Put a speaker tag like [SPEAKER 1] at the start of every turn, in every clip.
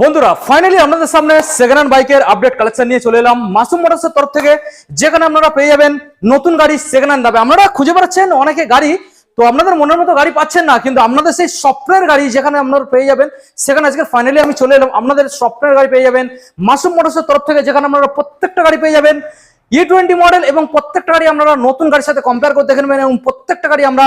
[SPEAKER 1] বন্ধুরা ফাইনালি আপনাদের সামনে সেকেন্ড হ্যান্ড বাইকের আপডেট কালেকশন নিয়ে চলে এলাম। মাসুম মোটরসের তরফ থেকে, যেখানে আপনারা পেয়ে যাবেন নতুন গাড়ি সেকেন্ড হ্যান্ড দামে। আপনারা খুঁজে পাচ্ছেন অনেকে গাড়ি, তো আপনাদের মনের মতো গাড়ি পাচ্ছেন না, কিন্তু আপনাদের সেই স্বপ্নের গাড়ি যেখানে আপনারা পেয়ে যাবেন, সেখানে আজকে ফাইনালি আমি চলে এলাম। আপনাদের স্বপ্নের গাড়ি পেয়ে যাবেন মাসুম মোটরসের তরফ থেকে, যেখানে আপনারা প্রত্যেকটা গাড়ি পেয়ে যাবেন। ই টোয়েন্টি মডেল এবং প্রত্যেকটা গাড়ি আপনারা নতুন গাড়ির সাথে কম্পেয়ার করে দেখে নেবেন এবং প্রত্যেকটা গাড়ি আমরা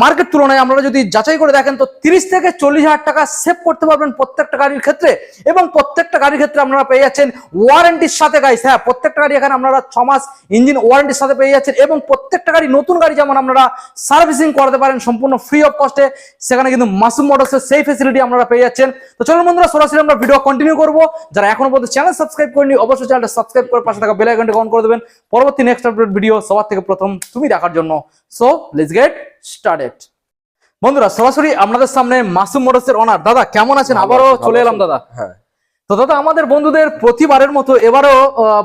[SPEAKER 1] মার্কেট তুলনায় আপনারা যদি যাচাই করে দেখেন, তো তিরিশ থেকে চল্লিশ হাজার টাকা সেভ করতে পারবেন প্রত্যেকটা গাড়ির ক্ষেত্রে। এবং প্রত্যেকটা গাড়ির ক্ষেত্রে আপনারা পেয়ে যাচ্ছেন ওয়ারেন্টির সাথে গাইস হ্যাঁ প্রত্যেকটা গাড়ি এখানে আপনারা ছমাস মাস ইঞ্জিন ওয়ারেন্টির সাথে পেয়ে যাচ্ছেন এবং প্রত্যেকটা গাড়ি নতুন গাড়ি যেমন আপনারা সার্ভিসিং করাতে পারেন সম্পূর্ণ ফ্রি অফ কস্টে সেখানে কিন্তু মাসুম মোটরসের সেই ফেসিলিটি আপনারা পেয়ে যাচ্ছেন। তো চলুন বন্ধুরা সরাসরি আমরা ভিডিও কন্টিনিউ করব। যারা এখনও পর্যন্ত চ্যানেল সাবস্ক্রাইব করেনি অবশ্যই চ্যানেলটা সাবস্ক্রাইব করে পাশে থাকা বেল আইকনটা অন করে দেবেন। পরবর্তী নেক্সট আপডেট ভিডিও সবার থেকে প্রথম তুমি দেখার জন্য। সো লেটস গেট স্টার্টেড বন্ধুরা সরাসরি আপনাদের সামনে মাসুম মোটরসের অনার দাদা কেমন আছেন? আবারও চলে এলাম দাদা।
[SPEAKER 2] হ্যাঁ।
[SPEAKER 1] তো দাদা আমাদের বন্ধুদের প্রতিবারের মতো এবারও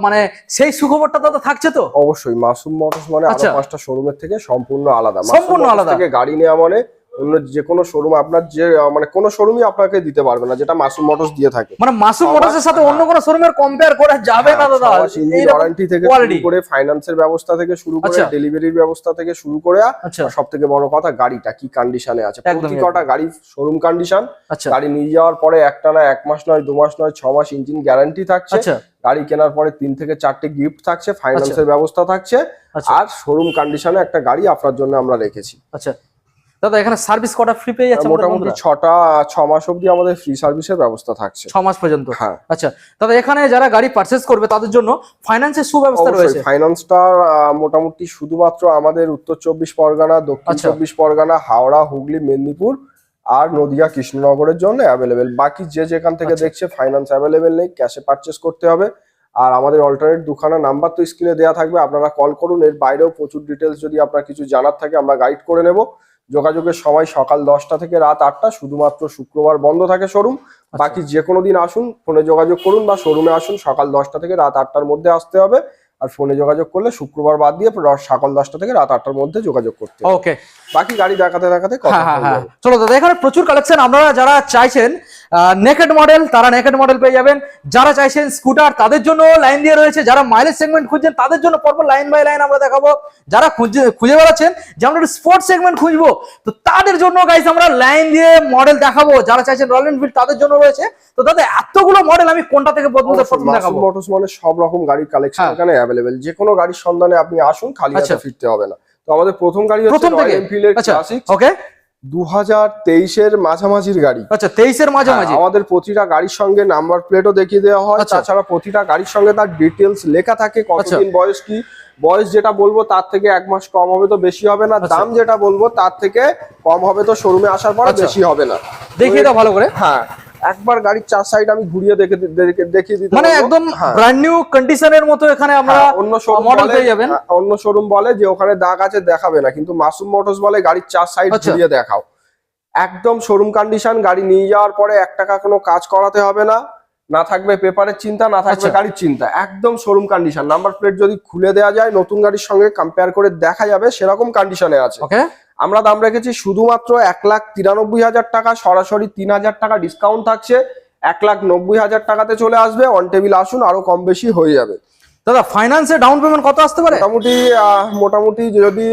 [SPEAKER 1] মানে সেই সুখবরটা দাদা থাকছে তো
[SPEAKER 2] অবশ্যই মাসুম মোটরস মানে আরও
[SPEAKER 1] আচ্ছা।
[SPEAKER 2] পাঁচটা শোরুমের থেকে সম্পূর্ণ আলাদা
[SPEAKER 1] সম্পূর্ণ আলাদা।
[SPEAKER 2] থেকে গাড়ি নেওয়া মানে অন্য যে কোনো শোরুম আপনার যে মানে কোনো শোরুমই আপনাকে দিতে পারবে না যেটা মাসুম মোটরস দিয়ে থাকে।
[SPEAKER 1] মানে মাসুম
[SPEAKER 2] সবার-
[SPEAKER 1] মোটরসের সাথে অন্য কোনো শোরুমের কম্পেয়ার করা যাবে না দাদা। এইরকম
[SPEAKER 2] ওয়ারেন্টি থেকে শুরু করে ফাইন্যান্সের ব্যবস্থা থেকে শুরু করে
[SPEAKER 1] আচ্ছা।
[SPEAKER 2] ডেলিভারির ব্যবস্থা থেকে শুরু করে
[SPEAKER 1] আচ্ছা।
[SPEAKER 2] সব থেকে বড় কথা গাড়িটা কি কন্ডিশনে আছে। প্রতি কটা গাড়ি শোরুম কন্ডিশন
[SPEAKER 1] আচ্ছা।
[SPEAKER 2] গাড়ি নিয়ে যাওয়ার পরে একটা না এক মাস নয় দু মাস নয় ছ মাস ইঞ্জিন গ্যারান্টি থাকছে।
[SPEAKER 1] আচ্ছা।
[SPEAKER 2] গাড়ি কেনার পরে তিন থেকে চারটে গিফট থাকছে ফাইন্যান্সের ব্যবস্থা থাকছে।
[SPEAKER 1] আচ্ছা।
[SPEAKER 2] আর শোরুম কন্ডিশনে একটা গাড়ি আপনার জন্য আমরা রেখেছি।
[SPEAKER 1] আচ্ছা। দাদা এখানে সার্ভিস কটা ফ্রি পেয়ে যাচ্ছে
[SPEAKER 2] মোটামুটি? ছটা ছ মাস অব্দি আমাদের ফ্রি সার্ভিসের ব্যবস্থা থাকছে।
[SPEAKER 1] ছ মাস পর্যন্ত?
[SPEAKER 2] হ্যাঁ।
[SPEAKER 1] আচ্ছা দাদা এখানে যারা গাড়ি পারচেস করবে তাদের জন্য ফাইন্যান্সের সুব্যবস্থা রয়েছে?
[SPEAKER 2] ফাইন্যান্সটা মোটামুটি শুধুমাত্র আমাদের উত্তর চব্বিশ পরগনা দক্ষিণ
[SPEAKER 1] আচ্ছা।
[SPEAKER 2] চব্বিশ পরগনা হাওড়া হুগলি মেদিনীপুর আর নদিয়া কৃষ্ণনগরের জন্য অ্যাভেলেবেল বাকি যে যেখান থেকে
[SPEAKER 1] আচ্ছা।
[SPEAKER 2] দেখছে ফাইন্যান্স অ্যাভেলেবেল নেই ক্যাশে পারচেস করতে হবে। আর আমাদের অল্টারনেট দুখানা নাম্বার তো স্ক্রিনে দেওয়া থাকবে আপনারা কল করুন এর বাইরেও প্রচুর ডিটেলস যদি আপনার কিছু জানার থাকে আমরা গাইড করে নেব। যোগাযোগের সময় সকাল দশটা থেকে রাত আটটা শুধুমাত্র শুক্রবার বন্ধ থাকে শোরুম
[SPEAKER 1] আচ্ছা।
[SPEAKER 2] বাকি যে কোনো দিন আসুন ফোনে যোগাযোগ করুন বা শোরুমে আসুন সকাল দশটা থেকে রাত আটটার মধ্যে আসতে হবে আর ফোনে যোগাযোগ করলে শুক্রবার বাদ দিয়ে সকাল দশটা থেকে রাত আটটার মধ্যে যোগাযোগ করতে
[SPEAKER 1] ওকে
[SPEAKER 2] বাকি গাড়ি দেখাতে দেখাতে
[SPEAKER 1] হ্যাঁ হ্যাঁ
[SPEAKER 2] হয়ে।
[SPEAKER 1] চলো দাদা এখানে প্রচুর কালেকশন আপনারা যারা চাইছেন নেকেড মডেল তারা নেকেড মডেল পেয়ে যাবেন। যারা চাইছেন স্কুটার তাদের জন্য লাইন দিয়ে রয়েছে। যারা মাইলেজ সেগমেন্ট খুঁজছেন তাদের জন্য পরপর লাইন বাই লাইন আমরা দেখাবো। যারা খুঁজে খুঁজে বেড়াচ্ছেন যে আমরা স্পোর্টস সেগমেন্ট খুঁজবো তো তাদের জন্য গাইস আমরা লাইন দিয়ে মডেল দেখাবো। যারা চাইছেন রয়্যাল এনফিল্ড তাদের জন্য রয়েছে। তো দাদা এতগুলো মডেল আমি কোনটা থেকে বদলতে প্রথম দেখাবো?
[SPEAKER 2] মোটরস মানে সব রকম গাড়ির কালেকশন। এখানে অ্যাভেলেবেল যে কোনো গাড়ির সন্ধানে আপনি আসুন খালি হাতে
[SPEAKER 1] আচ্ছা।
[SPEAKER 2] ফিরতে হবে না। তো আমাদের প্রথম গাড়ি হচ্ছে রয়্যাল এনফিল্ডের
[SPEAKER 1] আচ্ছা
[SPEAKER 2] ক্লাসিক
[SPEAKER 1] ওকে
[SPEAKER 2] দু হাজার তেইশের মাঝামাঝির গাড়ি।
[SPEAKER 1] আচ্ছা তেইশের মাঝামাঝি।
[SPEAKER 2] হ্যাঁ, আমাদের প্রতিটা গাড়ির সঙ্গে নাম্বার প্লেটও দেখিয়ে দেওয়া হয়।
[SPEAKER 1] আচ্ছা।
[SPEAKER 2] তাছাড়া প্রতিটা গাড়ির সঙ্গে তার ডিটেলস লেখা থাকে
[SPEAKER 1] আচ্ছা।
[SPEAKER 2] কতদিন বয়স কি। বয়স যেটা বলব তার থেকে এক মাস কম হবে তো বেশি হবে না।
[SPEAKER 1] আচ্ছা।
[SPEAKER 2] দাম যেটা বলব তার থেকে কম হবে তো শোরুমে আসার পর
[SPEAKER 1] আচ্ছা।
[SPEAKER 2] বেশি হবে না।
[SPEAKER 1] দেখিয়ে দাও ভালো করে।
[SPEAKER 2] হ্যাঁ একবার গাড়ির চার সাইড আমি ঘুরিয়ে দেখে দেখে- দেখিয়ে দিতে
[SPEAKER 1] মানে একদম। ব্র্যান্ড নিউ কন্ডিশনের মতো এখানে আমরা
[SPEAKER 2] হ্যাঁ, অন্য শোরুম
[SPEAKER 1] পেয়ে যাবেন।
[SPEAKER 2] হ্যাঁ, অন্য শোরুম বলে যে ওখানে দাগ আছে দেখাবে না কিন্তু মাসুম মোটরস বলে গাড়ির চার সাইড
[SPEAKER 1] আচ্ছা।
[SPEAKER 2] ঘুরিয়ে দেখাও একদম শোরুম কন্ডিশন গাড়ি নিয়ে যাওয়ার পরে এক টাকা কোনো কাজ করাতে হবে না না থাকবে পেপারের চিন্তা না থাকবে
[SPEAKER 1] আচ্ছা।
[SPEAKER 2] গাড়ির চিন্তা একদম শোরুম কন্ডিশন নাম্বার প্লেট যদি খুলে দেওয়া যায় নতুন গাড়ির সঙ্গে কম্পেয়ার করে দেখা যাবে সেরকম কন্ডিশনে আছে
[SPEAKER 1] ওকে
[SPEAKER 2] আমরা দাম রেখেছি শুধুমাত্র এক লাখ তিরানব্বই হাজার টাকা সরাসরি তিন হাজার টাকা ডিসকাউন্ট থাকছে। এক লাখ নব্বই হাজার টাকাতে চলে আসবে অন টেবিল আসুন আরও কম বেশি হয়ে যাবে।
[SPEAKER 1] দাদা ফাইন্যান্সে ডাউন পেমেন্ট কত আসতে পারে?
[SPEAKER 2] মোটামুটি মোটামুটি যদি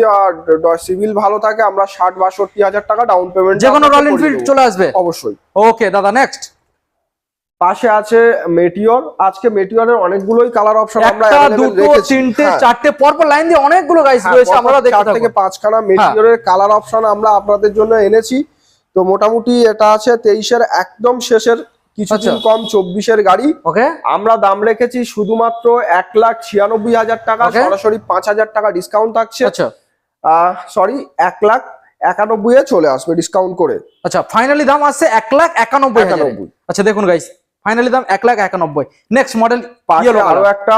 [SPEAKER 2] সিভিল ভালো থাকে আমরা ষাট বাষট্টি হাজার টাকা ডাউন পেমেন্ট
[SPEAKER 1] যে কোনো রয়্যাল এনফিল্ড চলে আসবে?
[SPEAKER 2] অবশ্যই।
[SPEAKER 1] ওকে দাদা নেক্সট
[SPEAKER 2] পাশে আছে মেটিওর। আজকে মেটিওরের অনেকগুলোই কালার অপশন আমরা
[SPEAKER 1] দুটো
[SPEAKER 2] রেখেছি।
[SPEAKER 1] তিনটে
[SPEAKER 2] হ্যাঁ,
[SPEAKER 1] চারটে পরপর লাইন দিয়ে অনেকগুলো গাইস
[SPEAKER 2] হ্যাঁ,
[SPEAKER 1] রয়েছে আমরা দেখতে
[SPEAKER 2] চার থেকে পাঁচখানা মেটিওরের কালার অপশন আমরা আপনাদের জন্য এনেছি। তো মোটামুটি এটা আছে তেইশের একদম শেষের কিছুদিন
[SPEAKER 1] আচ্ছা।
[SPEAKER 2] কম চব্বিশের গাড়ি।
[SPEAKER 1] ওকে।
[SPEAKER 2] আমরা দাম রেখেছি শুধুমাত্র এক লাখ ছিয়ানব্বই হাজার টাকা সরাসরি পাঁচ হাজার টাকা ডিসকাউন্ট থাকছে।
[SPEAKER 1] আচ্ছা।
[SPEAKER 2] সরি এক লাখ একানব্বই এ চলে আসবে ডিসকাউন্ট করে।
[SPEAKER 1] আচ্ছা ফাইনালি দাম আসছে এক লাখ একানব্বই আচ্ছা দেখুন গাইস ফাইনালি দাম এক লাখ একানব্বই। নেক্সট মডেল
[SPEAKER 2] আরও একটা।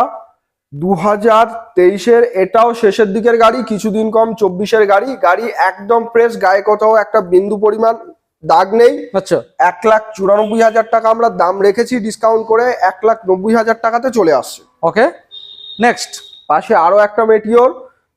[SPEAKER 2] দু হাজার তেইশের এটাও শেষের দিকের গাড়ি কিছুদিন কম চব্বিশের গাড়ি। গাড়ি একদম ফ্রেশ গায়ে কোথাও একটা বিন্দু পরিমাণ দাগ নেই।
[SPEAKER 1] আচ্ছা।
[SPEAKER 2] এক লাখ চুরানব্বই হাজার টাকা আমরা দাম রেখেছি ডিসকাউন্ট করে এক লাখ নব্বই হাজার টাকাতে চলে আসছে।
[SPEAKER 1] ওকে নেক্সট
[SPEAKER 2] পাশে আরও একটা মেটিওর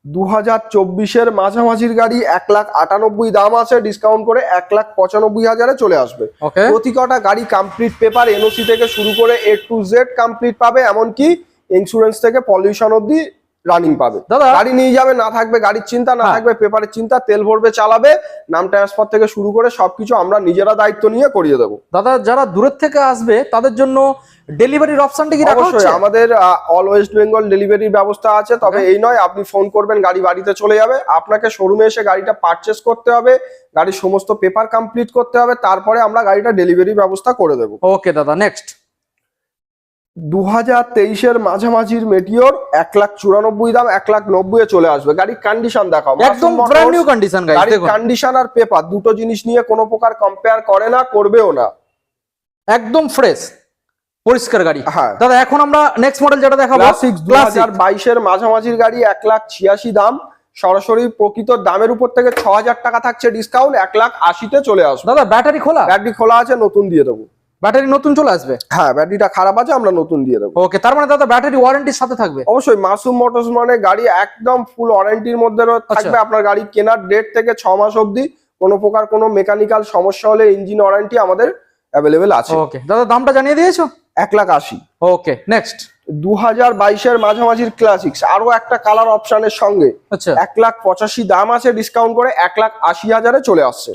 [SPEAKER 2] দু হাজার চব্বিশের মাঝামাঝির গাড়ি এক লাখ আটানব্বই দাম আছে ডিসকাউন্ট করে এক লাখ পঁচানব্বই হাজারে চলে আসবে। প্রতি কটা গাড়ি কমপ্লিট পেপার এনওসি থেকে শুরু করে এ টু জেড কমপ্লিট পাবে এমনকি ইন্স্যুরেন্স থেকে পলিউশন অব্দি রানিং পাবে। গাড়ি নিয়ে যাবে না থাকবে গাড়ির চিন্তা না
[SPEAKER 1] হ্যাঁ।
[SPEAKER 2] থাকবে পেপারের চিন্তা তেল ভরবে চালাবে নাম ট্রান্সফার থেকে শুরু করে সবকিছু আমরা নিজেরা দায়িত্ব নিয়ে করিয়ে দেবো।
[SPEAKER 1] দাদা যারা দূরের থেকে আসবে তাদের জন্য ডেলিভারির অপশনটা কি রাখা হচ্ছে?
[SPEAKER 2] আমাদের অল ওয়েস্ট বেঙ্গল ডেলিভারির ব্যবস্থা আছে তবে এই নয় আপনি ফোন করবেন গাড়ি বাড়িতে চলে যাবে। আপনাকে শোরুমে এসে গাড়িটা পারচেস করতে হবে গাড়ির সমস্ত পেপার কমপ্লিট করতে হবে তারপরে আমরা গাড়িটা ডেলিভারি ব্যবস্থা করে দেবো।
[SPEAKER 1] ওকে দাদা নেক্সট
[SPEAKER 2] দু হাজার তেইশের মাঝামাঝির মেটিওর এক লাখ চুরানব্বই দাম এক লাখ নব্বই চলে আসবে। গাড়ির কন্ডিশন দেখাও।
[SPEAKER 1] একদম ব্র্যান্ড নিউ কন্ডিশন
[SPEAKER 2] গাড়ির কন্ডিশন আর পেপার দুটো জিনিস নিয়ে কোনো প্রকার কম্পেয়ার করে না করবেও না।
[SPEAKER 1] একদম ফ্রেশ পরিষ্কার গাড়ি।
[SPEAKER 2] হ্যাঁ।
[SPEAKER 1] দাদা এখন আমরা নেক্সট মডেল যেটা দেখাবো
[SPEAKER 2] ক্লাসিক দু হাজার বাইশের মাঝামাঝির গাড়ি এক লাখ ছিয়াশি দাম। সরাসরি প্রকৃত দামের উপর থেকে ছ হাজার টাকা থাকছে ডিসকাউন্ট এক লাখ আশিতে চলে আসবে।
[SPEAKER 1] দাদা ব্যাটারি খোলা?
[SPEAKER 2] ব্যাটারি খোলা আছে নতুন দিয়ে দেবো।
[SPEAKER 1] ব্যাটারি নতুন চলে আসবে?
[SPEAKER 2] হ্যাঁ ব্যাটারিটা খারাপ আছে আমরা নতুন দিয়ে দেবো।
[SPEAKER 1] ওকে তার মানে দাদা ব্যাটারি ওয়ারেন্টির সাথে থাকবে?
[SPEAKER 2] অবশ্যই মাসুম মোটরস মানে গাড়ি একদম ফুল ওয়ারেন্টির মধ্যে
[SPEAKER 1] আচ্ছা।
[SPEAKER 2] থাকবে। আপনার গাড়ি কেনার ডেট থেকে ছ মাস অবধি কোনো প্রকার কোনো মেকানিক্যাল সমস্যা হলে ইঞ্জিন ওয়ারেন্টি আমাদের অ্যাভেলেবেল আছে।
[SPEAKER 1] ওকে দাদা দামটা জানিয়ে দিয়েছ?
[SPEAKER 2] এক লাখ আশি।
[SPEAKER 1] ওকে নেক্সট
[SPEAKER 2] দু হাজার বাইশের মাঝামাঝির ক্লাসিক্স আরও একটা কালার অপশনের সঙ্গে
[SPEAKER 1] আচ্ছা।
[SPEAKER 2] এক লাখ পঁচাশি দাম আছে ডিসকাউন্ট করে এক লাখ আশি হাজারে চলে আসছে।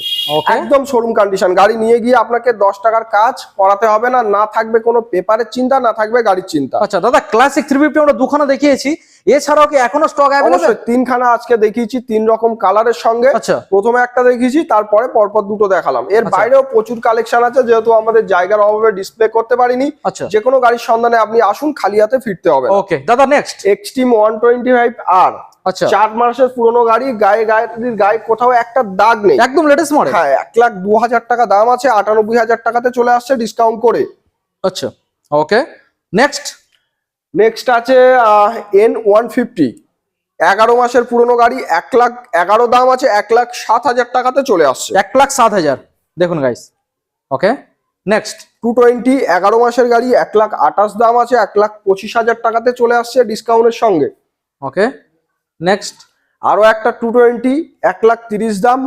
[SPEAKER 2] একদম শোরুম কন্ডিশন গাড়ি নিয়ে গিয়ে আপনাকে দশ টাকার কাজ করাতে হবে না না থাকবে কোনো পেপারের চিন্তা না থাকবে গাড়ির চিন্তা।
[SPEAKER 1] আচ্ছা দাদা ক্লাসিক থ্রি ফিফটি আমরা দুখানা দেখিয়েছি। এছাড়াও কি এখনও স্টক
[SPEAKER 2] অবশ্যই তিনখানা আজকে দেখিয়েছি তিন রকম কালারের সঙ্গে।
[SPEAKER 1] আচ্ছা।
[SPEAKER 2] প্রথমে একটা দেখিয়েছি তারপরে পরপর দুটো দেখালাম। এর
[SPEAKER 1] আচ্ছা।
[SPEAKER 2] বাইরেও প্রচুর কালেকশন আছে যেহেতু আমাদের জায়গার অভাবে ডিসপ্লে করতে পারিনি।
[SPEAKER 1] আচ্ছা।
[SPEAKER 2] যে কোনো গাড়ির সন্ধানে আপনি আসুন খালি হাতে ফিরতে হবে।
[SPEAKER 1] ওকে দাদা next
[SPEAKER 2] Xtreme one twenty five R
[SPEAKER 1] আচ্ছা।
[SPEAKER 2] চার মাসের পুরনো গাড়ি গায়ে গায়ের গায়ে কোথাও একটা দাগ নেই।
[SPEAKER 1] একদম লেটেস্ট মডেল
[SPEAKER 2] হ্যাঁ এক লাখ দু হাজার টাকা দাম আছে আটানব্বই হাজার টাকাতে চলে আসছে ডিসকাউন্ট করে।
[SPEAKER 1] আচ্ছা ওকে নেক্সট
[SPEAKER 2] নেক্সট আছে এন ওয়ান ফিফটি এগারো মাসের পুরনো গাড়ি এক লাখ এগারো দাম আছে এক লাখ সাত হাজার টাকাতে চলে আসছে।
[SPEAKER 1] এক লাখ সাত হাজার। দেখুন guys okay next
[SPEAKER 2] two twenty এগারো মাসের গাড়ি এক লাখ আঠাশ দাম আছে এক লাখ পঁচিশ হাজার টাকাতে চলে আসছে ডিসকাউন্টের সঙ্গে।
[SPEAKER 1] ওকে নেক্সট
[SPEAKER 2] আরও একটা টু টোয়েন্টি এক লাখ তিরিশ দাম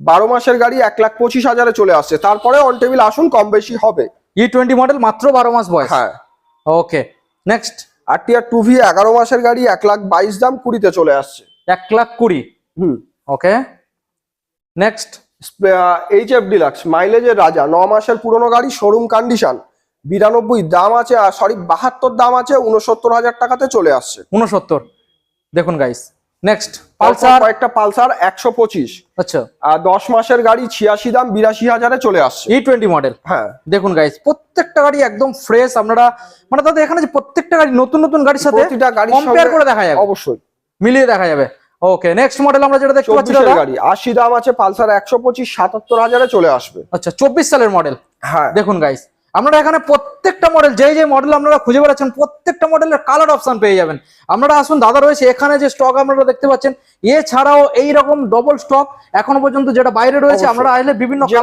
[SPEAKER 2] বারো মাসের গাড়ি এক লাখ পঁচিশ হাজারে চলে আসছে। তারপরে অন টেবিল আসুন কম বেশি হবে।
[SPEAKER 1] ই টোয়েন্টি মডেল মাত্র বারো মাস বয়স।
[SPEAKER 2] হ্যাঁ।
[SPEAKER 1] ওকে নেক্সট
[SPEAKER 2] আর টিয়ার টু ভি এগারো মাসের গাড়ি এক লাখ বাইশ দাম কুড়িতে চলে আসছে।
[SPEAKER 1] এক লাখ কুড়ি?
[SPEAKER 2] হুম।
[SPEAKER 1] Okay next
[SPEAKER 2] H F Deluxe মাইলেজের রাজা ন মাসের পুরনো গাড়ি শোরুম কন্ডিশন বিরানব্বই দাম আছে আর সরি বাহাত্তর দাম আছে উনসত্তর হাজার টাকাতে চলে আসছে।
[SPEAKER 1] উনসত্তর। দেখুন গাইস নেক্সট
[SPEAKER 2] পালসার? কয়েকটা পালসার একশো পঁচিশ।
[SPEAKER 1] আচ্ছা।
[SPEAKER 2] আর দশ মাসের গাড়ি ছিয়াশি দাম বিরাশি হাজারে চলে আসছে।
[SPEAKER 1] ই টোয়েন্টি মডেল
[SPEAKER 2] হ্যাঁ।
[SPEAKER 1] দেখুন গাইস প্রত্যেকটা গাড়ি একদম ফ্রেশ আপনারা মানে দাদা এখানে যে প্রত্যেকটা গাড়ি নতুন নতুন গাড়ির সাথে
[SPEAKER 2] প্রতিটা গাড়ির
[SPEAKER 1] কম্পেয়ার করে দেখা যাবে।
[SPEAKER 2] অবশ্যই।
[SPEAKER 1] মিলিয়ে দেখা যাবে। ওকে নেক্সট মডেল আমরা যেটা দেখতে পাচ্ছি দাদা?
[SPEAKER 2] গাড়ি আশি দাম আছে পালসার একশো পঁচিশ সাতাত্তর হাজারে চলে আসবে।
[SPEAKER 1] আচ্ছা চব্বিশ সালের মডেল
[SPEAKER 2] হ্যাঁ।
[SPEAKER 1] দেখুন গাইস আপনারা এখানে প্রত্যেকটা মডেল যেই যে মডেল আপনারা খুঁজে বেড়াচ্ছেন প্রত্যেকটা মডেলের কালার অপশন পেয়ে যাবেন। আপনারা আসুন দাদা রয়েছে এখানে যে স্টক আপনারা দেখতে পাচ্ছেন এছাড়াও এই রকম ডবল স্টক এখনও পর্যন্ত যেটা বাইরে রয়েছে। আপনারা আসলে বিভিন্ন
[SPEAKER 2] যে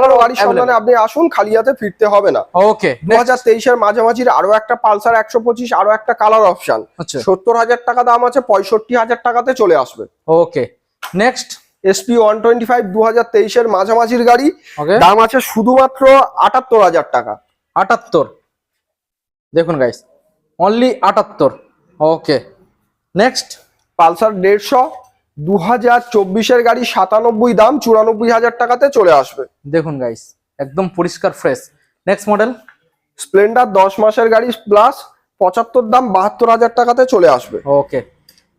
[SPEAKER 2] সন্ধানে আপনি আসুন খালি হাতে ফিরতে হবে না।
[SPEAKER 1] ওকে
[SPEAKER 2] দু হাজার তেইশের মাঝামাঝির আরও একটা পালসার একশো পঁচিশ আরও একটা কালার অপশন
[SPEAKER 1] আচ্ছা।
[SPEAKER 2] সত্তর হাজার টাকা দাম আছে পঁয়ষট্টি হাজার টাকাতে চলে আসবে।
[SPEAKER 1] Okay next
[SPEAKER 2] SP one twenty five দু হাজার তেইশের মাঝামাঝির গাড়ি। দাম আছে শুধুমাত্র আটাত্তর হাজার টাকা।
[SPEAKER 1] আটাত্তর। দেখুন গাইস অনলি আটাত্তর। ওকে নেক্সট
[SPEAKER 2] পালসার দেড়শো দু হাজার চব্বিশের গাড়ি সাতানব্বই দাম চুরানব্বই হাজার টাকাতে চলে আসবে।
[SPEAKER 1] দেখুন গাইস একদম পরিষ্কার ফ্রেশ নেক্সট মডেল
[SPEAKER 2] স্প্লেন্ডার দশ মাসের গাড়ি প্লাস পঁচাত্তর দাম বাহাত্তর হাজার টাকাতে চলে আসবে।
[SPEAKER 1] ওকে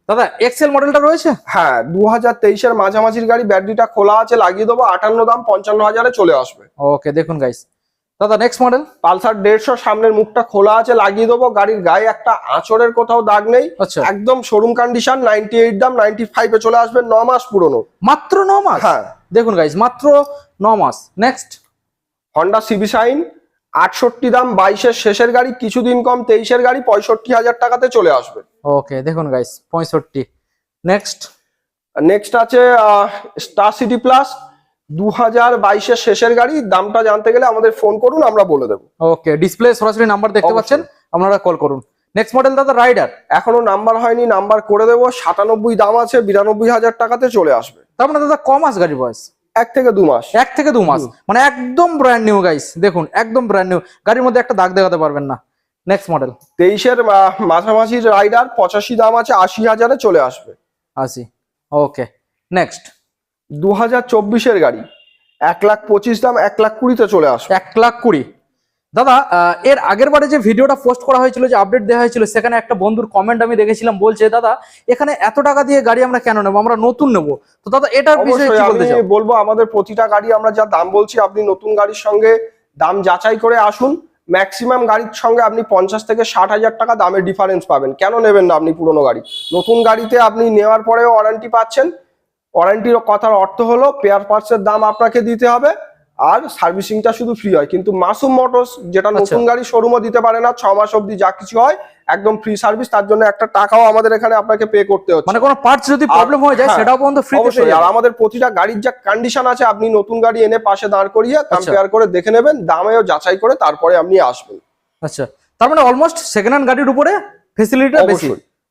[SPEAKER 1] দাদা এক্সেল মডেলটা রয়েছে?
[SPEAKER 2] হ্যাঁ দু হাজার তেইশের মাঝামাঝির গাড়ি ব্যাটারিটা খোলা আছে লাগিয়ে দেবো আটান্ন দাম পঞ্চান্ন হাজারে চলে আসবে।
[SPEAKER 1] ওকে দেখুন গাইস দাদা নেক্সট মডেল
[SPEAKER 2] পালসার দেড়শো সামনের মুখটা খোলা আছে লাগিয়ে দেবো। গাড়ির গায়ে একটা আঁচড়ের কোথাও দাগ নেই।
[SPEAKER 1] আচ্ছা।
[SPEAKER 2] একদম শোরুম কন্ডিশন নাইনটি এইট দাম নাইনটি ফাইভে চলে আসবে ন মাস পুরনো।
[SPEAKER 1] মাত্র ন মাস?
[SPEAKER 2] হ্যাঁ।
[SPEAKER 1] দেখুন গাইস মাত্র ন মাস। নেক্সট
[SPEAKER 2] হন্ডা সিবি সাইন আটষট্টি দাম বাইশের শেষের গাড়ি কিছুদিন কম তেইশের গাড়ি পঁয়ষট্টি হাজার টাকাতে চলে আসবে।
[SPEAKER 1] ওকে দেখুন গাইস পঁয়ষট্টি। নেক্সট
[SPEAKER 2] নেক্সট আছে স্টার সিটি প্লাস দু হাজার বাইশের শেষের গাড়ি দামটা জানতে গেলে আমাদের ফোন করুন আমরা বলে দেবো।
[SPEAKER 1] ওকে ডিসপ্লে সরাসরি নাম্বার দেখতে পাচ্ছেন আপনারা কল করুন। নেক্সট মডেল দাদা রাইডার
[SPEAKER 2] এখনও নাম্বার হয়নি নাম্বার করে দেবো সাতানব্বই দাম আছে বিরানব্বই হাজার টাকাতে চলে আসবে।
[SPEAKER 1] তার মানে দাদা ক মাস গাড়ির বয়স?
[SPEAKER 2] এক থেকে দু মাস।
[SPEAKER 1] এক থেকে দু মাস। মানে একদম ব্র্যান্ড নিউ গাইস দেখুন একদম ব্র্যান্ড নিউ গাড়ির মধ্যে একটা দাগ দেখাতে পারবেন না। নেক্সট মডেল
[SPEAKER 2] তেইশের মাঝামাঝি রাইডার পঁচাশি দাম আছে আশি হাজারে চলে আসবে।
[SPEAKER 1] আসি ওকে নেক্সট
[SPEAKER 2] দু হাজার চব্বিশের গাড়ি। এক লাখ পঁচিশ দাম এক লাখ কুড়িতে চলে আসবে।
[SPEAKER 1] এক লাখ কুড়ি। দাদা এর আগের বারে যে ভিডিওটা পোস্ট করা হয়েছিল যে আপডেট দেওয়া হয়েছিল সেখানে একটা বন্ধুর কমেন্ট আমি দেখেছিলাম বলছে দাদা এখানে এত টাকা দিয়ে গাড়ি আমরা কেন নেব? আমরা নতুন নেব। তো দাদা এটার বিষয়ে কি বলতে
[SPEAKER 2] আমি বলব আমাদের প্রতিটা গাড়ি আমরা যা দাম বলছি আপনি নতুন গাড়ির সঙ্গে দাম যাচাই করে আসুন। ম্যাক্সিমাম গাড়ির সঙ্গে আপনি পঞ্চাশ থেকে ষাট হাজার টাকা দামের ডিফারেন্স পাবেন। কেন নেবেন না আপনি পুরনো গাড়ি? নতুন গাড়িতে আপনি নেওয়ার পরেও ওয়ারেন্টি পাচ্ছেন। ওয়ারেন্টির কথার অর্থ হলো পেয়ার পার্টসের দাম আপনাকে দিতে হবে আর সার্ভিসিংটা শুধু ফ্রি হয়। কিন্তু মাসুম মোটরস যেটা
[SPEAKER 1] আচ্ছা।
[SPEAKER 2] নতুন গাড়ি শোরুমও দিতে পারে না ছ মাস অবধি যা কিছু হয় একদম ফ্রি সার্ভিস তার জন্য একটা টাকাও আমাদের এখানে আপনাকে পে করতে হচ্ছে।
[SPEAKER 1] মানে কোনো পার্টস যদি প্রবলেম হয়ে যায়
[SPEAKER 2] হ্যাঁ,
[SPEAKER 1] সেটাও পর্যন্ত ফ্রি
[SPEAKER 2] অবশ্যই। আর আমাদের প্রতিটা গাড়ির যা কন্ডিশন আছে আপনি নতুন গাড়ি এনে পাশে দাঁড় করিয়ে
[SPEAKER 1] আচ্ছা।
[SPEAKER 2] কম্পেয়ার করে দেখে নেবেন দামেও যাচাই করে তারপরে আপনি আসবেন।
[SPEAKER 1] আচ্ছা। তার মানে অলমোস্ট সেকেন্ড হ্যান্ড গাড়ির উপরে ফেসিলিটিটা বেশি।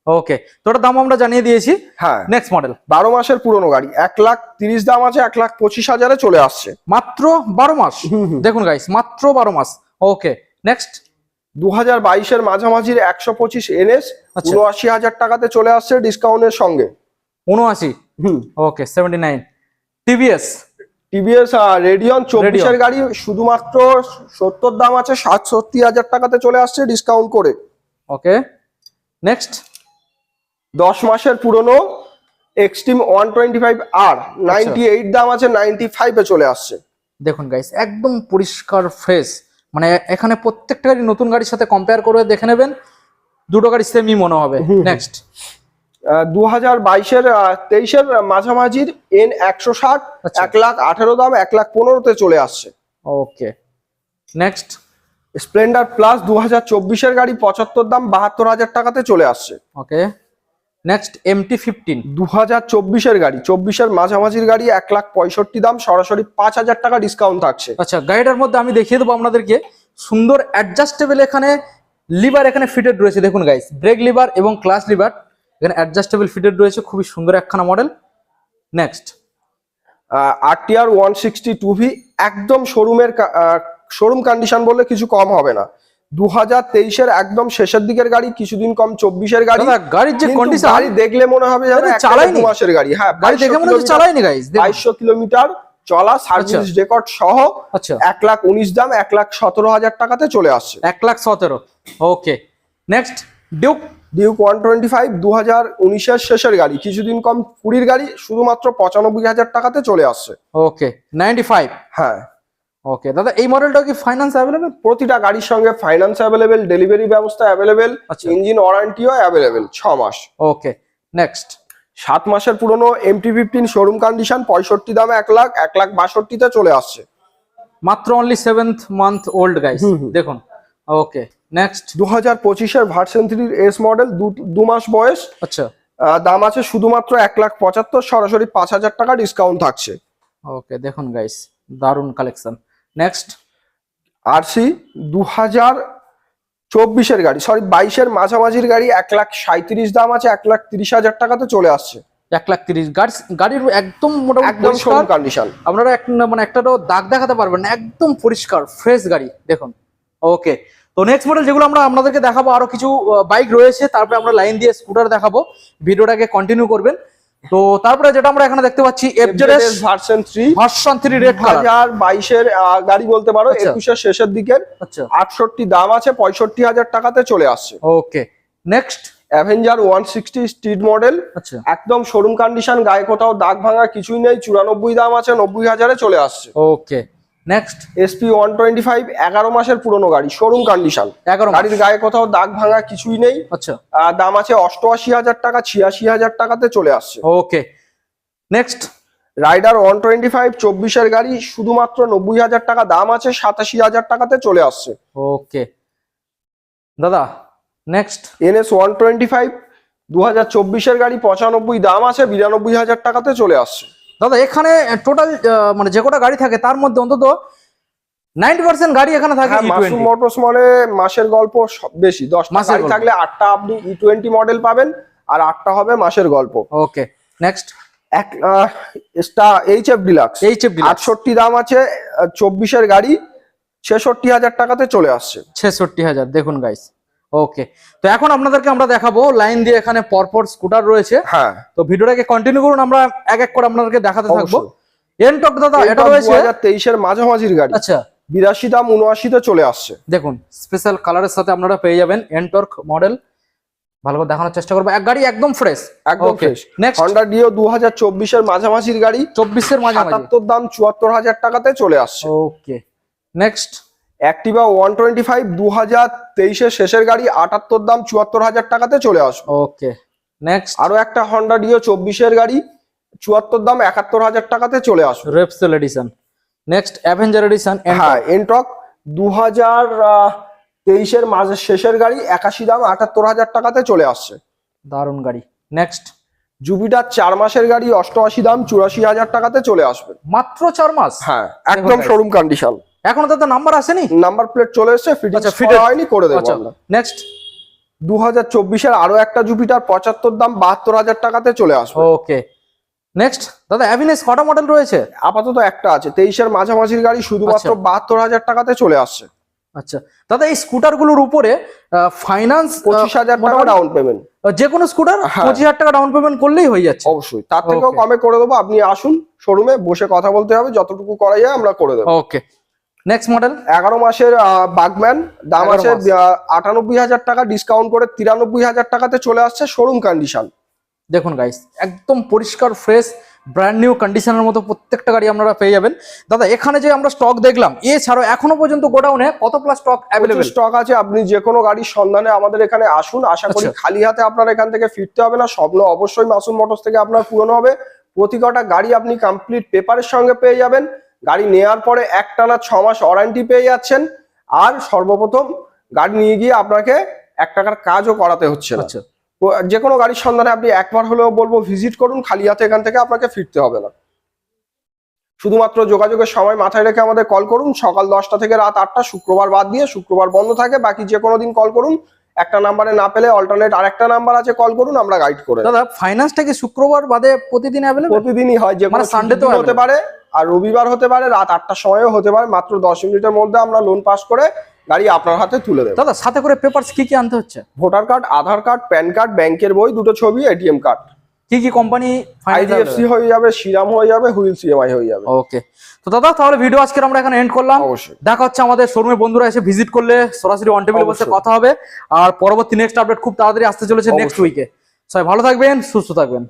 [SPEAKER 1] ওকে তো ওটার দাম আমরা জানিয়ে দিয়েছি।
[SPEAKER 2] হ্যাঁ।
[SPEAKER 1] নেক্সট মডেল
[SPEAKER 2] বারো মাসের পুরনো গাড়ি এক লাখ তিরিশ দাম আছে এক লাখ পঁচিশ হাজারে চলে আসছে।
[SPEAKER 1] মাত্র বারো মাস? দেখুন গাইস মাত্র বারো মাস। ওকে নেক্সট
[SPEAKER 2] দু হাজার বাইশের মাঝামাঝির একশো পঁচিশ এনএস
[SPEAKER 1] আচ্ছা।
[SPEAKER 2] উনআশি হাজার টাকাতে চলে আসছে ডিসকাউন্টের সঙ্গে।
[SPEAKER 1] উনআশি?
[SPEAKER 2] হুম।
[SPEAKER 1] Okay seventy nine TVS
[SPEAKER 2] TVS Radeon চব্বিশের গাড়ি শুধুমাত্র সত্তর দাম আছে সাতষট্টি হাজার টাকাতে চলে আসছে ডিসকাউন্ট করে।
[SPEAKER 1] ওকে নেক্সট
[SPEAKER 2] দশ মাসের পুরনো Xtreme one twenty five R ninety eight দাম আছে নাইনটি ফাইভে চলে আসছে।
[SPEAKER 1] দেখুন গাইস একদম পরিষ্কার ফ্রেশ মানে এখানে প্রত্যেকটা গাড়ি নতুন গাড়ির সাথে কম্পেয়ার করে দেখে নেবেন দুটো গাড়ি সেমই মনে হবে। নেক্সট
[SPEAKER 2] দু হাজার বাইশের তেইশের মাঝামাঝির এন একশো ষাট
[SPEAKER 1] আচ্ছা।
[SPEAKER 2] এক লাখ আঠেরো দাম এক লাখ পনেরোতে চলে আসছে।
[SPEAKER 1] ওকে নেক্সট
[SPEAKER 2] স্প্লেন্ডার প্লাস দু হাজার চব্বিশের গাড়ি পঁচাত্তর দাম বাহাত্তর হাজার টাকাতে চলে আসছে।
[SPEAKER 1] ওকে নেক্সট এমটি ফিফটিন
[SPEAKER 2] দু হাজার চব্বিশের গাড়ি চব্বিশের মাঝামাঝির গাড়ি এক লাখ পঁয়ষট্টি দাম সরাসরি পাঁচ হাজার টাকা ডিসকাউন্ট থাকছে।
[SPEAKER 1] আচ্ছা গাড়িটার মধ্যে আমি দেখিয়ে দেবো আপনাদেরকে। সুন্দর অ্যাডজাস্টেবল এখানে লিভার এখানে ফিটেড রয়েছে। দেখুন গাইস ব্রেক লিভার এবং ক্লাস লিভার এখানে অ্যাডজাস্টেবল ফিটেড রয়েছে। খুবই সুন্দর একখানা model next
[SPEAKER 2] R TR one sixty two V একদম শোরুমের শোরুম কন্ডিশন বললে কিছু কম হবে না। দু হাজার তেইশের একদম শেষের দিকের গাড়ি কিছুদিন কম চব্বিশের গাড়ি।
[SPEAKER 1] গাড়ির যে কন্ডিশন
[SPEAKER 2] গাড়ি দেখলে মনে হবে
[SPEAKER 1] চালাইনি।
[SPEAKER 2] মাসের গাড়ি। হ্যাঁ
[SPEAKER 1] গাড়ি দেখে মনে হচ্ছে চালাইনি গাইস
[SPEAKER 2] বাইশশো কিলোমিটার চলা সার্ভিস রেকর্ড সহ
[SPEAKER 1] আচ্ছা।
[SPEAKER 2] এক লাখ উনিশ দাম এক লাখ সতেরো হাজার টাকাতে চলে আসছে।
[SPEAKER 1] এক লাখ সতেরো। Okay. Next Duke
[SPEAKER 2] Duke one twenty five দু হাজার উনিশের শেষের গাড়ি। কিছুদিন কম কুড়ির গাড়ি শুধুমাত্র পঁচানব্বই হাজার টাকাতে চলে আসছে।
[SPEAKER 1] ওকে। নাইনটি ফাইভ
[SPEAKER 2] হ্যাঁ।
[SPEAKER 1] ওকে দাদা এই মডেলটা কি ফাইন্যান্স অ্যাভেলেবেল
[SPEAKER 2] প্রতিটা গাড়ির সঙ্গে ফাইন্যান্স অ্যাভেলেবেল ডেলিভারি ব্যবস্থা অ্যাভেলেবেল। ইঞ্জিন ওয়ারেন্টিও অ্যাভেলেবেল ছ মাস।
[SPEAKER 1] ওকে নেক্সট
[SPEAKER 2] সাত মাসের পুরনো এমটি ফিফটিন শোরুম কন্ডিশন পঁয়ষট্টি দামে এক লাখ এক লাখ বাষট্টিতে চলে আসছে।
[SPEAKER 1] মাত্র only seventh month old guys দেখুন। ওকে নেক্সট
[SPEAKER 2] দু হাজার পঁচিশের ভার্সন থ্রির এস মডেল দু মাস বয়স।
[SPEAKER 1] আচ্ছা।
[SPEAKER 2] দাম আছে শুধুমাত্র এক লাখ পঁচাত্তর সরাসরি পাঁচ হাজার টাকা ডিসকাউন্ট থাকছে।
[SPEAKER 1] ওকে দেখুন গাইস দারুণ কালেকশন নেক্সট
[SPEAKER 2] আরসি দু হাজার চব্বিশের গাড়ি সরি বাইশের মাঝামাঝির গাড়ি এক লাখ সাঁত্রিশ দাম আছে এক লাখ তিরিশ হাজার টাকাতে চলে আসছে।
[SPEAKER 1] এক লাখ তিরিশ। গাড়ি গাড়ির একদম মোটামুটি
[SPEAKER 2] কন্ডিশন
[SPEAKER 1] আপনারা এক মানে একটাও দাগ দেখাতে পারবেন না একদম পরিষ্কার ফ্রেশ গাড়ি দেখুন। ওকে তো নেক্সট মডেল যেগুলো আমরা আপনাদেরকে দেখাবো আরও কিছু বাইক রয়েছে তারপরে আমরা লাইন দিয়ে স্কুটার দেখাবো। ভিডিওটাকে কন্টিনিউ করবেন। তো তারপরে যেটা আমরা এখানে দেখতে পাচ্ছি FZS
[SPEAKER 2] version 3
[SPEAKER 1] version 3 red colour
[SPEAKER 2] হাজার বাইশের গাড়ি বলতে পারো
[SPEAKER 1] 21
[SPEAKER 2] এর শেষের দিকের।
[SPEAKER 1] আচ্ছা।
[SPEAKER 2] আটষট্টি দাম আছে পঁয়ষট্টি হাজার টাকাতে চলে আসছে।
[SPEAKER 1] Okay next
[SPEAKER 2] Avenger one sixty street model
[SPEAKER 1] আচ্ছা।
[SPEAKER 2] একদম শোরুম কন্ডিশন গায়ে কোথাও দাগ ভাঙা কিছুই নেই চুরানব্বই দাম আছে নব্বই হাজারে চলে আসছে।
[SPEAKER 1] Okay next
[SPEAKER 2] SP one twenty five এগারো মাসের পুরনো গাড়ি শোরুম কন্ডিশন
[SPEAKER 1] এগারো
[SPEAKER 2] গাড়ির গায়ে কোথাও দাগ ভাঙা কিছুই নেই।
[SPEAKER 1] আচ্ছা।
[SPEAKER 2] আহ, দাম আছে অষ্টআশি হাজার টাকা ছিয়াশি হাজার টাকাতে চলে আসছে।
[SPEAKER 1] Okay next
[SPEAKER 2] Raider one twenty five চব্বিশের গাড়ি শুধুমাত্র নব্বই হাজার টাকা দাম আছে সাতাশি হাজার টাকাতে চলে আসছে।
[SPEAKER 1] ওকে দাদা next
[SPEAKER 2] NS one twenty five দু হাজার চব্বিশের গাড়ি পঁচানব্বই দাম আছে বিরানব্বই হাজার টাকাতে চলে আসছে।
[SPEAKER 1] দাদা এখানে টোটাল মানে যে কটা গাড়ি থাকে তার মধ্যে অন্তত নাইনটি পার্সেন্ট গাড়ি এখানে থাকে
[SPEAKER 2] হ্যাঁ
[SPEAKER 1] ই
[SPEAKER 2] মাসুম মোটরস মানে মাসের গল্প সব বেশি।
[SPEAKER 1] মাসের
[SPEAKER 2] থাকলে আটটা আপনি ই টোয়েন্টি মডেল পাবেন আর আটটা হবে মাসের গল্প।
[SPEAKER 1] ওকে নেক্সট
[SPEAKER 2] এক H F Deluxe
[SPEAKER 1] H F
[SPEAKER 2] আটষট্টি দাম আছে চব্বিশের গাড়ি ছেষট্টি হাজার টাকাতে চলে আসছে।
[SPEAKER 1] ছেষট্টি হাজার দেখুন গাইস ওকে তো এখন আপনাদেরকে আমরা দেখাবো লাইন দিয়ে এখানে পরপর স্কুটার রয়েছে।
[SPEAKER 2] হ্যাঁ।
[SPEAKER 1] তো ভিডিওটাকে কন্টিনিউ করুন আমরা এক এক করে আপনাদেরকে দেখাতে থাকব। এনটক দাদা এটা রয়েছে?
[SPEAKER 2] হাজার তেইশের মাঝামাঝির গাড়ি।
[SPEAKER 1] আচ্ছা।
[SPEAKER 2] বিরাশি দাম উনআশিতে চলে আসছে।
[SPEAKER 1] দেখুন স্পেশাল কালারের সাথে আপনারা পেয়ে যাবেন এনটর্ক মডেল ভালো করে দেখানোর চেষ্টা করব। এক গাড়ি একদম ফ্রেশ
[SPEAKER 2] একদম ফ্রেশ
[SPEAKER 1] নেক্সট
[SPEAKER 2] হন্ডা ডিও দু হাজার চব্বিশের মাঝামাঝির গাড়ি।
[SPEAKER 1] চব্বিশের মাঝামাঝি।
[SPEAKER 2] সাতাত্তর দাম চুয়াত্তর হাজার টাকাতে চলে আসছে।
[SPEAKER 1] Okay next
[SPEAKER 2] Activa one twenty five দু হাজার তেইশের শেষের গাড়ি আটাত্তর দাম চুয়াত্তর হাজার টাকাতে চলে আসবে।
[SPEAKER 1] ওকে নেক্সট
[SPEAKER 2] আরও একটা হন্ডা ডিও চব্বিশের গাড়ি চুয়াত্তর দাম একাত্তর হাজার টাকাতে চলে আসবে।
[SPEAKER 1] Repsol edition next Avenger edition
[SPEAKER 2] হ্যাঁ এনটক দু হাজার তেইশের মাঝের শেষের গাড়ি একাশি দাম আটাত্তর হাজার টাকাতে চলে আসছে।
[SPEAKER 1] দারুণ গাড়ি। নেক্সট
[SPEAKER 2] জুপিটার চার মাসের গাড়ি অষ্টআশি দাম চুরাশি হাজার টাকাতে চলে আসবে।
[SPEAKER 1] মাত্র চার মাস?
[SPEAKER 2] হ্যাঁ একদম শোরুম কন্ডিশন
[SPEAKER 1] এখনও দাদা নাম্বার আসেনি?
[SPEAKER 2] নাম্বার প্লেট চলে এসেছে ফিটিং
[SPEAKER 1] আচ্ছা,
[SPEAKER 2] ফিটে হয়নি করে দেবো
[SPEAKER 1] আচ্ছা
[SPEAKER 2] আমরা।
[SPEAKER 1] নেক্সট
[SPEAKER 2] দু হাজার চব্বিশের আরও একটা জুপিটার পঁচাত্তর দাম বাহাত্তর হাজার টাকাতে চলে আসবে।
[SPEAKER 1] ওকে নেক্সট দাদা অ্যাভিনেস কটা মডেল রয়েছে?
[SPEAKER 2] আপাতত একটা আছে তেইশের মাঝামাঝির গাড়ি শুধুমাত্র
[SPEAKER 1] আচ্ছা।
[SPEAKER 2] বাহাত্তর হাজার টাকাতে চলে আসছে।
[SPEAKER 1] আচ্ছা দাদা এই স্কুটারগুলোর উপরে ফাইন্যান্স
[SPEAKER 2] পঁচিশ হাজার টাকা ডাউন পেমেন্ট
[SPEAKER 1] যে কোনো স্কুটার
[SPEAKER 2] হ্যাঁ।
[SPEAKER 1] পঁচিশ হাজার টাকা ডাউন পেমেন্ট করলেই হয়ে যাচ্ছে।
[SPEAKER 2] অবশ্যই তার থেকেও কমে করে দেবো আপনি আসুন শোরুমে বসে কথা বলতে হবে যতটুকু করা যায় আমরা করে দেব।
[SPEAKER 1] ওকে নেক্সট মডেল
[SPEAKER 2] এগারো মাসের বাগম্যান। দাম আছে আটানব্বই হাজার টাকা ডিসকাউন্ট করে তিরানব্বই হাজার টাকাতে চলে আসছে শোরুম কন্ডিশন
[SPEAKER 1] দেখুন গাইস একদম পরিষ্কার ফ্রেশ ব্র্যান্ড নিউ কন্ডিশনের মতো প্রত্যেকটা গাড়ি আপনারা পেয়ে যাবেন। দাদা এখানে যে আমরা স্টক দেখলাম এছাড়াও এখনও পর্যন্ত গোডাউনে কত প্লাস স্টক অ্যাভেলেবেল
[SPEAKER 2] স্টক আছে আপনি যে কোনো গাড়ির সন্ধানে আমাদের এখানে আসুন। আশা করি
[SPEAKER 1] আচ্ছা।
[SPEAKER 2] খালি হাতে আপনার এখান থেকে ফিরতে হবে না স্বপ্ন অবশ্যই মাসুম মোটরস থেকে আপনার পূরণ হবে। প্রতি কটা গাড়ি আপনি কমপ্লিট পেপারের সঙ্গে পেয়ে যাবেন। গাড়ি নেওয়ার পরে একটানা ছ মাস ওয়ারেন্টি পেয়ে যাচ্ছেন। আর সর্বপ্রথম গাড়ি নিয়ে গিয়ে আপনাকে এক টাকার কাজও করাতে হচ্ছে
[SPEAKER 1] আচ্ছা।
[SPEAKER 2] যে কোনো গাড়ির সন্ধানে আপনি একবার হলেও বলব ভিজিট করুন খালি হাতে এখান থেকে আপনাকে ফিরতে হবে না। শুধুমাত্র যোগাযোগের সময় মাথায় রেখে আমাদের কল করুন। সকাল দশটা থেকে রাত আটটা শুক্রবার বাদ দিয়ে শুক্রবার বন্ধ থাকে। বাকি যে কোনো দিন কল করুন। একটা নাম্বারে না পেলে অল্টারনেট আরেকটা নাম্বার আছে কল করুন আমরা গাইড করে
[SPEAKER 1] দাদা ফাইন্যান্সটা কি শুক্রবার বাদে প্রতিদিন অ্যাভেলেবেল
[SPEAKER 2] প্রতিদিনই হয় যে
[SPEAKER 1] মানে তেও
[SPEAKER 2] দিন হতে পারে। আর রবিবার হতে পারে রাত আটটার সময়ও হতে পারে মাত্র দশ মিনিটের মধ্যে আমরা লোন পাস করে গাড়ি আপনার হাতে তুলে দেবো।
[SPEAKER 1] দাদা সাথে করে পেপারস কি কি আনতে হচ্ছে?
[SPEAKER 2] Voter card Aadhaar card PAN card ব্যাংকের বই দুটো ছবি এটিএম কার্ড।
[SPEAKER 1] কি কি কোম্পানি
[SPEAKER 2] আইডিএফসি হয়ে যাবে শ্রীরাম হয়ে যাবে হুইল সিএমআই হয়ে যাবে।
[SPEAKER 1] ওকে তো দাদা তাহলে ভিডিও আজকে আমরা এখানে এন্ড করলাম। দেখা হচ্ছে আমাদের শোরুমে বন্ধুরা এসে ভিজিট করলে সরাসরি অন টেবিলে বসে কথা হবে। আর পরবর্তী নেক্সট আপডেট খুব তাড়াতাড়ি আসতে চলেছে নেক্সট উইকে সবাই ভালো থাকবেন সুস্থ থাকবেন।